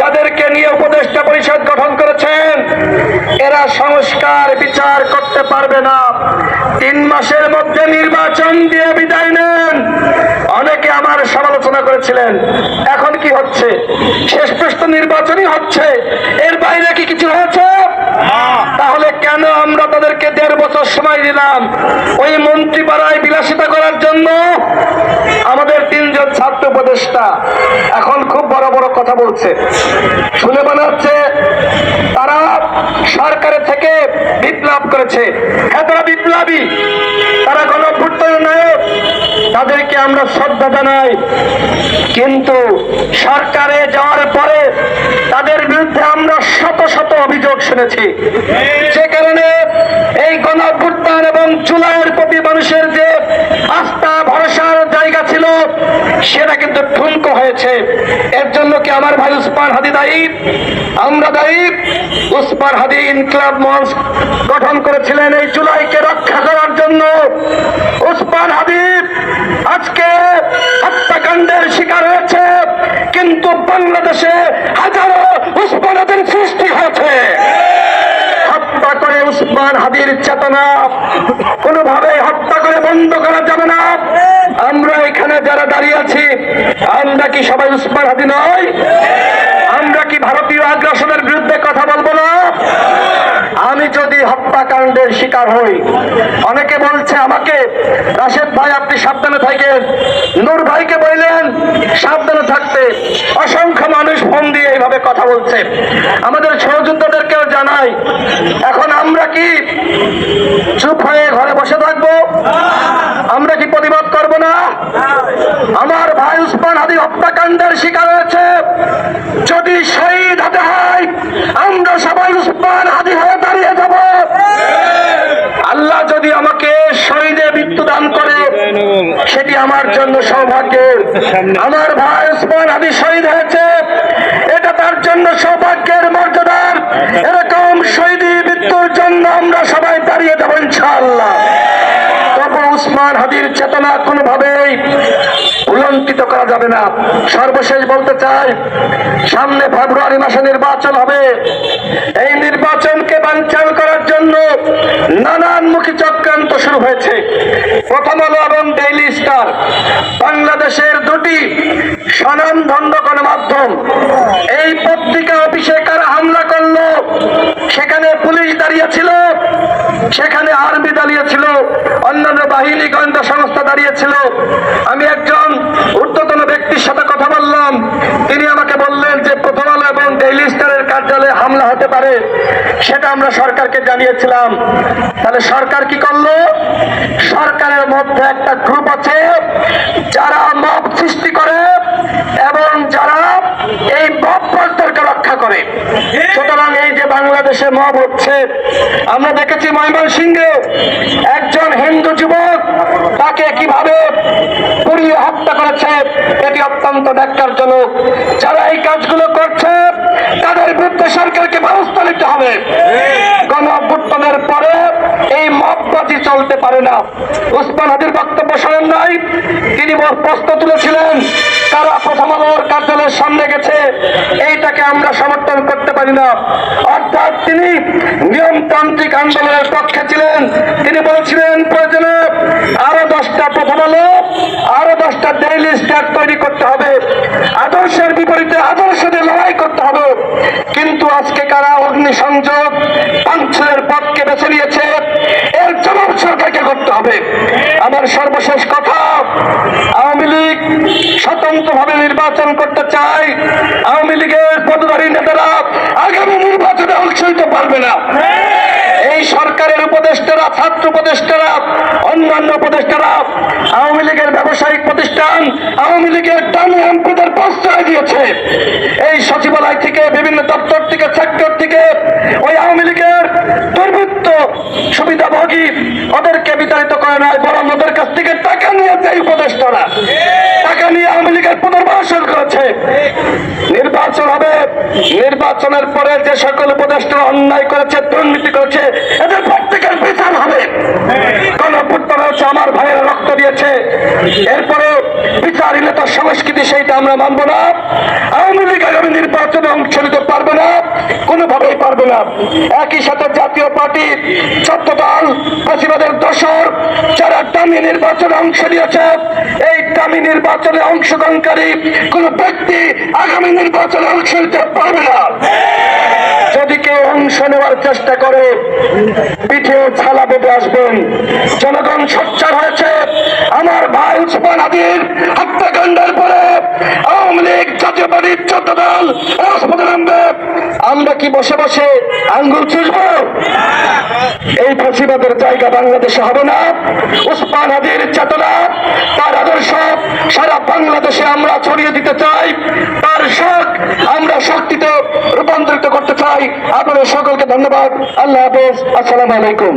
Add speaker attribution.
Speaker 1: যাদেরকে নিয়ে উপদেষ্টা পরিষদ গঠন করেছেন, এরা সংস্কার বিচার করতে পারবে না। তিন মাসের মধ্যে নির্বাচন দিয়ে বিদায় নেন। করেছিলেন। এখন কি হচ্ছে? শেষ পর্যন্ত নির্বাচনই হচ্ছে। এর বাইরে কি কিছু হয়েছে? তাহলে কেন আমরা তাদেরকে দেড় বছর সময় দিলাম? ওই মন্ত্রী পাড়ায় বিলাসিতা করার জন্য? আমাদের তিনজন ছাত্র উপদেষ্টা এখন খুব বড় বড় কথা বলছে। শুনে মনে হচ্ছে তারা সরকারের থেকে বিপ্লব করেছে। আমরা শ্রদ্ধা জানাই কিন্তু সরকারে যাওয়ার পরে তাদের বিরুদ্ধে আমরা শত শত অভিযোগ শুনেছি। যে কারণে এই গণভ্যুত্থান এবং চুলাইয়ের প্রতি মানুষের যে আস্থা, ভরসার জায়গা ছিল, সেটা কিন্তু ঠুনকো হয়েছে। এর জন্য কি আমার ভাই উসমান হাদি দায়ী? আমরা দায়ী। উসমান হাদি ইনকলাব মঞ্চ গঠন করেছিলেন এই জুলাইকে রক্ষা করার জন্য। উসমানাদের সৃষ্টি হয়েছে। হত্যা করে উসমান হাদির চেতনা। কোনোভাবে হত্যা করে বন্ধ করা যাবে না। আমরা এখানে যারা দাঁড়িয়ে আছি, আমরা কি সবাই উসমান হাদি নয় আমরা কি ভারতীয় আগ্রাসনের বিরুদ্ধে কথা বলব না? আমি যদি হত্যাকাণ্ডের শিকার হই, অনেকে বলছে আমাকে, রাশেদ ভাই, আপনি সাবধানে থাকেন। নূর ভাইকে বললেন, সাবধানে থাকতে। অসংখ্য মানুষ ফোন দিয়ে এইভাবে কথা বলছে। আমাদের সহযোদ্ধাদেরকেও জানাই, এখন আমরা কি চুপ হয়ে ঘরে বসে থাকব? আমরা কি প্রতিবাদ করব না? আমার ভাই উসমান হাদি হত্যাকাণ্ডের শিকার হয়েছে। যদি শহীদ হতে হয়, আমরা সবাই উসমান হাদি হয়ে দাঁড়িয়ে যাব। আল্লাহ যদি আমাকে শহীদে মৃত্যু দান করে, সেটি আমার জন্য সৌভাগ্যের আমার ভাই উসমান হাদি শহীদ হয়েছে। সৌভাগ্যের মর্যাদার এরকম শহীদি মৃত্যুর জন্য আমরা সবাই দাঁড়িয়ে যাব ইনশাআল্লাহ। তবে উসমান হাদির চেতনা কোনোভাবেই উলঙ্কিত করা যাবে না। সর্বশেষ বলতে চাই সামনে ফেব্রুয়ারি মাসে নির্বাচন হবে। এই নির্বাচনকে বানচাল করার জন্য নানানমুখী চক্রান্ত শুরু হয়েছে। প্রথম আলো এবং ডেইলি স্টার বাংলাদেশের দুটি স্বনামধন্য গণমাধ্যম। এই পত্রিকা অফিসে কারা হামলা করল সেখানে পুলিশ দাঁড়িয়ে ছিল সেখানে আর্মি দাঁড়িয়ে ছিল অন্যান্য বাহিনী, গোয়েন্দা সংস্থা দাঁড়িয়ে ছিল আমি একজন ঊর্ধ্বতন ব্যক্তির সাথে কথা বললাম। তিনি আমাকে বললেন যে প্রথম আলো এবং ডেইলি স্টারের কার্যালয়ে হামলা হতে পারে, সেটা আমরা সরকারকে জানিয়েছিলাম। তাহলে সরকার কি করল? সরকারের মধ্যে একটা গ্রুপ আছে, যারা মব সৃষ্টি করে এবং যারা এই করে। সুতরাং এই যে বাংলাদেশে মব হচ্ছে, আমরা দেখেছি ময়মনসিংহে একজন হিন্দু যুবক তাকে কীভাবে পুড়িয়ে হত্যা করেছে, এটি অত্যন্ত ন্যাক্কারজনক। যারা এই কাজগুলো করছে, তাদের বিরুদ্ধে সরকারকে ব্যবস্থা নিতে হবে। গণ অভ্যুত্থানের পরে এই মববাজি চলতে পারে না। উসমান হাদির বক্তব্য শোনেন নাই, তিনি প্রশ্ন তুলেছিলেন। তারা প্রথম আলোর কার্যালয়ের সামনে গেছে এইটাকে আমরা সমর্থন করতে পারি না অর্থাৎ তিনি নিয়মতান্ত্রিক আন্দোলনের পক্ষে ছিলেন। তিনি বলছিলেন, প্রয়োজনে আরও দশটা প্রথম আলো, আরও দশটা ডেইলি স্টার তৈরি করতে হবে। আদর্শের বিপরীতে আদর্শ দিয়ে লড়াই করতে হবে। কিন্তু আজকে কারা অগ্নিসংযোগ পাঞ্চলের পথকে বেছে নিয়েছে, এর জবাব সরকারকে করতে হবে। আমার সর্বশেষ কথা, আওয়ামী লীগ স্বতন্ত্রভাবে নির্বাচন করতে ছাত্র উপদেষ্টারা অন্যান্য উপদেষ্টারা আওয়ামী লীগের ব্যবসায়িক প্রতিষ্ঠান, আওয়ামী লীগের দামি এমপিদের প্রশ্রয় দিয়েছে। এই সচিবালয় থেকে, বিভিন্ন দপ্তর থেকে সেক্টর থেকে ওই আওয়ামী লীগের দুর্বৃত্ত, সুবিধাভোগী, ওদেরকে বিতাড়িত করে নয়, বরং ওদের কাছ থেকে টাকা নিয়েছে এই উপদেষ্টারা। টাকা নিয়ে আওয়ামী লীগের পুনর্বাসন করেছে। নির্বাচন হবে। নির্বাচনের পরে যে সকল উপদেষ্টা অন্যায় করেছে, দুর্নীতি করেছে, এদের এরপরে বিচারহীনতা সংস্কৃতি সেইটা আমরা মানব না। আওয়ামী লীগ আগামী নির্বাচনে অংশ নিতে পারবে না, কোনোভাবেই পারবে না। একই সাথে জাতীয় পার্টির চোদ্দ দল প্রতিবাদের দশর যারা দামি নির্বাচনে অংশ নিয়েছে, এই দামি নির্বাচনে অংশগ্রহণকারী কোন ব্যক্তি আগামী নির্বাচনে অংশ নিতে পারবে না। যদি কেউ অংশ নেওয়ার চেষ্টা করে, পিঠে ছালা বেঁধে আসবেন। জনগণ সোচ্চার হয়েছে। আমার ভাই উসমান আদির হত্যাকাণ্ডের পরে আওয়ামী লীগ জাতীয় পার্টির চোদ্দ দল রাজপথে নামবে। আমরা কি বসে বসে আঙ্গুল চুষবো? এই ফাঁসিবাদের জায়গা বাংলাদেশে হবে না। উসমান হাদির চেতনা, তার আদর্শ, সারা বাংলাদেশে আমরা ছড়িয়ে দিতে চাই। তার শখ, আমরা শক্তিতে রূপান্তরিত করতে চাই। আপনাদের সকলকে ধন্যবাদ। আল্লাহ হাফেজ। আসসালামু আলাইকুম।